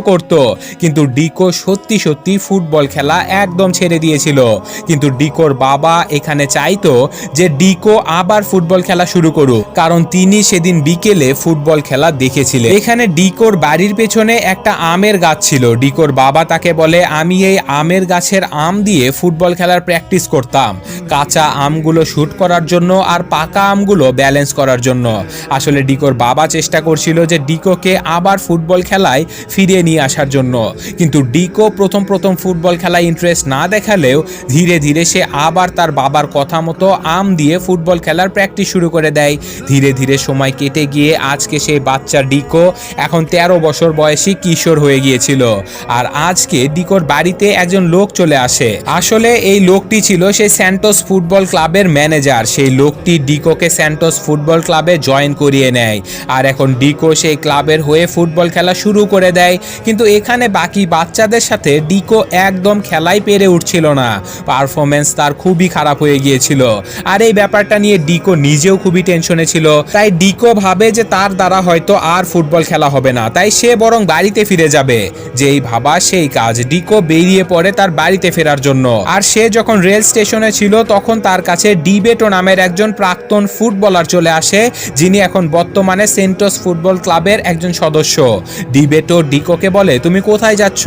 করত। কিন্তু ডিকো সত্যি সত্যি ফুটবল খেলা একদম ছেড়ে দিয়েছিল। কিন্তু ডিকোর বাবা এখানে চাইতো যে ডিকো আবার ফুটবল খেলা শুরু করুক। কারণ তিনি সেদিন বিকেলে ফুটবল খেলা দেখেছিলেন। এখানে ডিকোর বাড়ির পেছনে একটা আমের গাছ ছিল। ডিকোর বাবা তাকে বলে, আমি এই আমের গাছের আম দিয়ে ফুটবল খেলার প্র্যাকটিস করতাম। কাঁচা আমগুলো শুট করার জন্য আর পাকা আমগুলো ব্যালেন্স করার জন্য। আসলে ডিকোর বাবা চেষ্টা করছিল যে ডিকোকে আবার ফুটবল খেলায় ফিরিয়ে নিয়ে আসার জন্য। কিন্তু ডিকো প্রথম প্রথম ফুটবল খেলায় ইন্টারেস্ট না দেখালেও ধীরে ধীরে সে আবার তার বাবার কথা মতো আম দিয়ে ফুটবল খেলার প্র্যাকটিস শুরু করে দেয়। ধীরে ধীরে সময় কেটে গিয়ে আজকে সেই বাচ্চা ডিকো এখন তেরো বছর বয়সী কিশোর হয়ে গিয়েছিল। আর আজকে ডিকোর বাড়িতে একজন লোক চলে আসে। আসলে এই লোকটি ছিল সেই স্যান্টোস ফুটবল ক্লাবের ম্যানেজার সেই লোকটি ডিকোকে স্যান্টোস ফুটবল ক্লাবে জয়েন করিয়ে নেয়। আর এখন ডিকো সেই ক্লাবের হয়ে ফুটবল খেলা শুরু করে দেয়। কিন্তু এখানে বাকি বাচ্চাদের সাথে ডিকো একদম খেলাই পেরে উঠছিল না। পারফরমেন্স তার খুবই খারাপ হয়ে গিয়েছিল। আর এই ব্যাপারটা নিয়ে ডিকো নিজেও খুবই টেনশনে ছিল। তাই ডিকো ভাবে যে তার দ্বারা হয়তো আর ফুটবল খেলা হবে না। তাই সে বরং বাড়িতে ফিরে যাবে। যেই ভাবা সেই কাজ। ডিকো বেরিয়ে পড়ে তার বাড়িতে ফেরার জন্য। আর সে যখন রেল স্টেশনে ছিল, তখন তার কাছে ডিবেটো নামের একজন প্রাক্তন ফুটবলার চলে আসে, যিনি এখন বর্তমানে সেন্টোস ফুটবল ক্লাবের একজন সদস্য। ডিবেটো ডিকোকে বলে, তুমি কোথায় যাচ্ছ?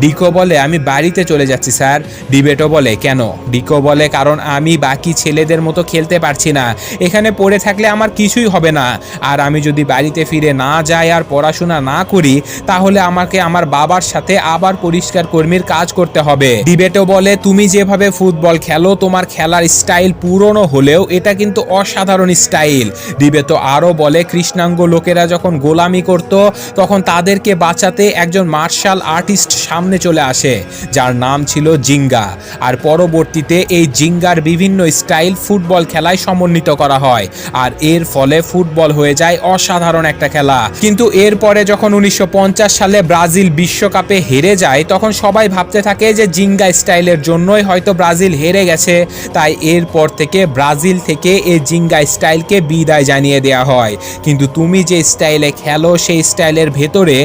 ডিকো বলে, আমি বাড়িতে চলে যাচ্ছি, স্যার। ডিবেটো বলে, কেন? ডিকো বলে, কারণ আমি বাকি ছেলেদের মতো খেলতে পারছি না। এখানে পড়ে থাকলে আমার কিছুই হবে না। আর আমি যদি বাড়িতে ফিরে না যাই আর পড়াশোনা না করি, তাহলে আমাকে আমার বাবার সাথে আবার পরিষ্কার কর্মীর কাজ করতে হবে। ডিবেটো বলে, তুমি যেভাবে ফুটবল খেলো, তোমার খেলার স্টাইল পুরনো হলেও এটা কিন্তু অসাধারণ স্টাইল। ডিবেটো আরও বলে, কৃষ্ণাঙ্গ লোকেরা যখন গোলামি করত, তখন তাদেরকে বাঁচাতে একজন মার্শাল আর্টিস্ট সামনে চলে আসে, যার নাম ছিল জিঙ্গা। আর পরবর্তীতে এই জিঙ্গার বিভিন্ন স্টাইল ফুটবল খেলায় সমন্বিত করা হয়, আর এর ফলে ফুটবল হয়ে যায় অসাধারণ একটা খেলা। কিন্তু এরপরে যখন উনিশশো পঞ্চাশ সালে ব্রাজিল বিশ্বকাপে হেরে যায়, তখন সবাই ভাবতে থাকে যে জিঙ্গা স্টাইলের জন্যই হয়তো ব্রাজিল হেরে গেছে। তাই এরপর থেকে ব্রাজিল থেকে এই জিঙ্গা স্টাইলকে বিদায় জানিয়ে দেওয়া হয়। কিন্তু তুমি যে স্টাইলে খেলো, সেই স্টাইলের ভেতরে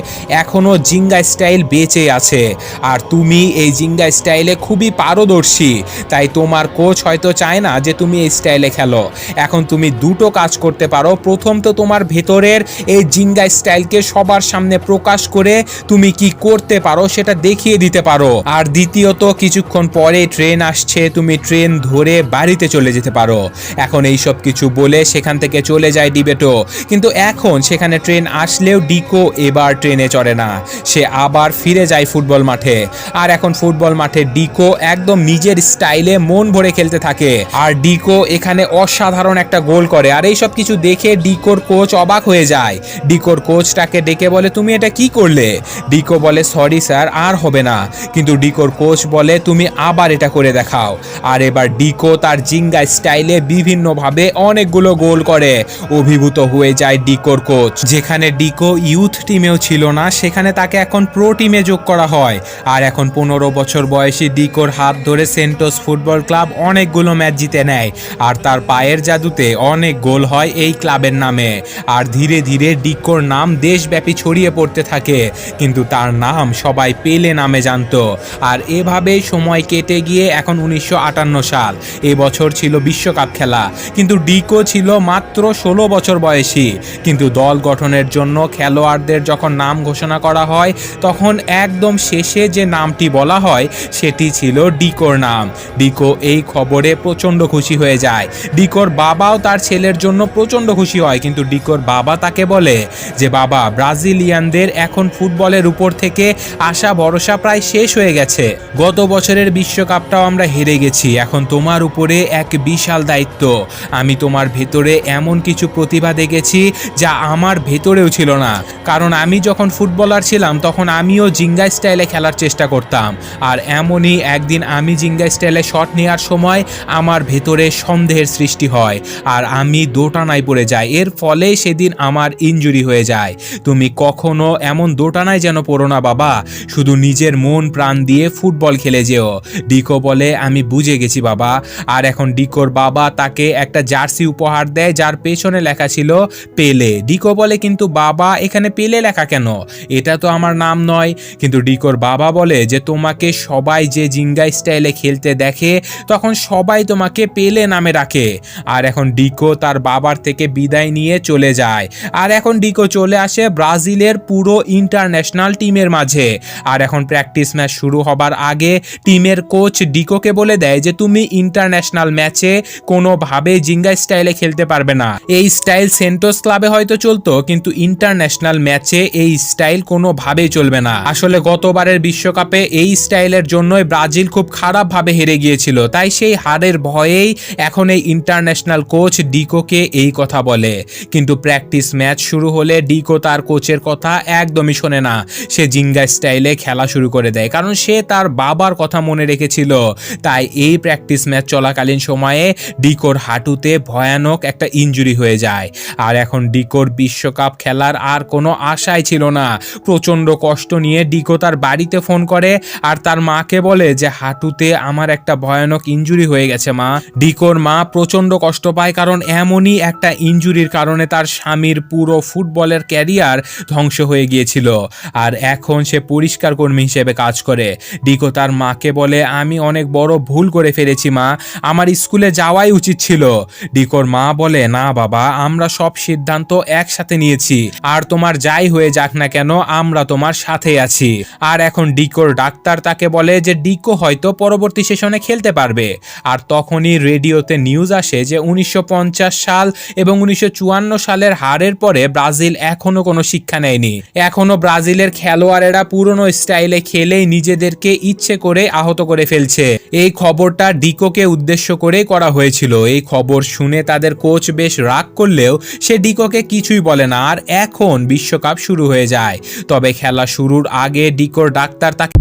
এখনও জিঙ্গা স্টাইল বেঁচে আছে। আর তুমি এই জিঙ্গা স্টাইলে খুবই পারদর্শী। তাই তোমার কোচ হয়তো চায় না যে তুমি এই স্টাইলে খেলো। এখন তুমি দুটো কাজ করতে পারো। প্রথম তো তোমার ভেতরের এই জিঙ্গা স্টাইলকে সবার সামনে প্রকাশ করে তুমি কি করতে পারো সেটা দেখিয়ে দিতে পারো। আর দ্বিতীয়ত, কিছুক্ষণ পরে ট্রেন আসছে, তুমি ট্রেন ধরে বাড়িতে চলে যেতে পারো। এখন এই সব কিছু বলে সেখান থেকে চলে যায় ডিবেটো। কিন্তু এখন সেখানে ট্রেন আসলেও ডিকো এবার ট্রেনে চড়ে না। সে আবার ফিরে যায় ফুটবল মাঠে। আর এখন ফুটবল মাঠে ডিকো একদম নিজের স্টাইলে মন ভরে খেলতে থাকে। আর ডিকো এখানে অসাধারণ একটা গোল করে। আর এই সব কিছু দেখে ডিকোর কোচ অবাক হয়ে যায়। ডিকোর কোচটাকে ডেকে বলে, তুমি এটা কি করলে? ডিকো বলে, সরি স্যার, আর হবে না। কিন্তু ডিকোর কোচ বলে, তুমি আবার এটা করে দেখাও। আর এবার ডিকো তার জিঙ্গা স্টাইলে বিভিন্নভাবে অনেকগুলো গোল করে। অভিভূত হয়ে যায় ডিকোর কোচ। যেখানে ডিকো ইউথ টিমেও ছিল না, সেখানে তাকে এখন প্রো টিমে যোগ করা হয়। আর এখন পনেরো বছর বয়সী ডিকোর হাত ধরে সেন্টোস ফুটবল ক্লাব অনেকগুলো ম্যাচ জিতে নেয়। আর তার পায়ের জাদুতে অনেক গোল হয় এই ক্লাবের নামে। আর ধীরে ধীরে ডিকোর নাম দেশব্যাপী ছড়িয়ে পড়তে থাকে। কিন্তু তার নাম সবাই পেলে নামে জানতো। আর এভাবেই সময় কেটে গিয়ে এখন উনিশশো আটান্ন সাল। এবছর ছিল বিশ্বকাপ খেলা। কিন্তু ডিকো ছিল মাত্র ষোলো বছর বয়সী। কিন্তু দল গঠনের জন্য খেলোয়াড়দের যখন নাম ঘোষণা করা হয়, তখন একদম শেষে যে নামটি বলা হয়, সেটি ছিল ডিকোর নাম। ডিকো এই খবরে প্রচণ্ড খুশি হয়ে যায়। ডিকোর বাবাও তার ছেলের জন্য প্রচণ্ড খুশি হয়, কিন্তু ডিকোর বাবা তাকে বলে যে, বাবা, ব্রাজিলিয়ানদের এখন ফুটবলের উপর থেকে আশা ভরসা প্রায় শেষ হয়ে গেছে। গত বছরের বিশ্বকাপটাও আমরা হেরে গেছি। এখন তোমার উপরে এক বিশাল দায়িত্ব। আমি তোমার ভেতরে এমন কিছু প্রতিভা দেখেছি যা আমার ভেতরেও ছিল না। কারণ আমি যখন ফুটবলার ছিলাম তখন আমিও জিঙ্গা স্টাইলে খেলার চেষ্টা করতাম। আর এমনই একদিন আমি জিঙ্গা স্টাইলে শট নেওয়ার সময় আমার ভেতরে সন্দেহের সৃষ্টি হয় আর আমি দোটানায় পড়ে যাই। এর ফলে সেদিন আমার ইনজুরি হয়ে যায়। তুমি কখনো এমন দোটানায় যেন পড়ো না বাবা। শুধু নিজের মন প্রাণ দিয়ে ফুটবল খেলে যেও। ডিকো বলে, আমি বুঝে গেছি বাবা। আর এখন ডিকোর বাবা তাকে একটা জার্সি উপহার দেয়, যার পেছনে লেখা ছিল পেলে। ডিকো বলে, কিন্তু বাবা, এখানে পেলে লেখা কেন? এটা তো আমার নাম নয়। কিন্তু ডিকোর বাবা বলে যে, তোমাকে সবাই যে জিঙ্গা স্টাইলে খেলতে দেখে, তখন সবাই তোমাকে পেলে নামে রাখে। আর এখন ডিকো তার বাবার থেকে বিদায় নিয়ে চলে যায়। আর এখন ডিকো চলে আসে ব্রাজিলের পুরো ইন্টারন্যাশনাল টিমের মাঝে। আর এখন প্র্যাকটিস ম্যাচ শুরু হবার আগে টিমের কোচ ডিকোকে বলে দেয় যে, তুমি ইন্টারন্যাশনাল ম্যাচে কোনোভাবে জিঙ্গা স্টাইলে খেলতে পারবে না। এই স্টাইল সেন্টোস ক্লাবে হয়তো চলতো, কিন্তু ইন্টারন্যাশনাল ম্যাচে এই স্টাইল কোনোভাবেই চলবে না। আসলে গতবারের বিশ্বকাপে এই স্টাইলের জন্যই ব্রাজিল খুব খারাপভাবে হেরে গিয়েছিল। তাই সেই হারের ভয়েই এখন এই ইন্টারন্যাশনাল কোচ ডিকোকে এই কথা বলে। কিন্তু প্র্যাকটিস ম্যাচ শুরু হলে ডিকো তার কোচের কথা একদমই শোনে না। সে জিঙ্গা স্টাইলে খেলা শুরু করে দেয়, কারণ সে তার বাবার কথা মনে রেখেছিল। তাই এই প্র্যাকটিস ম্যাচ চলাকালীন সময়ে ডিকোর হাঁটুতে ভয়ানক একটা ইনজুরি হয়ে যায়। আর এখন ডিকোর বিশ্বকাপ খেলার আর কোনো আশাই ছিল না। প্রচণ্ড কষ্ট নিয়ে ডিকো তার বাড়িতে ফোন করে আর তার মাকে বলে যে, হাঁটুতে আমার একটা ভয়ানক ইনজুরি হয়ে গেছে মা। ডিকোর মা প্রচণ্ড কষ্ট পায় কারণ এমনই একটা ইনজুরির কারণে তার স্বামীর পুরো ফুটবলের ক্যারিয়ার ধ্বংস হয়ে গিয়েছিল আর এখন সে পরিষ্কার কর্মী হিসেবে কাজ করে। ডিকো তার মাকে বলে, আমি অনেক বড় ভুল করে ফেলেছি মা, আমার স্কুলে যাওয়াই উচিত ছিল। ডিকোর মা বলে, না বাবা, আমরা সব সিদ্ধান্ত একসাথে নিয়েছি। আর তোমার যাই হয়ে যাক না কেন, আমরা তোমার সাথে আছি। আর এখন ডিকোর ডাক্তার তাকে বলে যে ডিকো হয়তো পরবর্তী সেশনে খেলতে পারবে। আর তখনই রেডিওতে নিউজ আসে যে উনিশশো পঞ্চাশ সাল এবং উনিশশো চুয়ান্ন সালের হারের পরে ব্রাজিল এখনও কোনো শিক্ষা নেয়নি। এখনও ব্রাজিলের খেলোয়াড়েরা পুরনো স্টাইলে খেলেই নিজেদেরকে ইচ্ছে করে আহত করে ফেলছে। এই খবরটা ডিকোকে উদ্দেশ্য করেই করা হয়েছিল। এই খবর শুনে তাদের কোচ বেশ রাগ করলেও সে ডিকোকে কিছুই বলে না। আর এখন বিশ্বকাপ শুরু হয়ে যায়। তবে খেলা শুরুর আগে ডিকোর ডাক্তার তাকে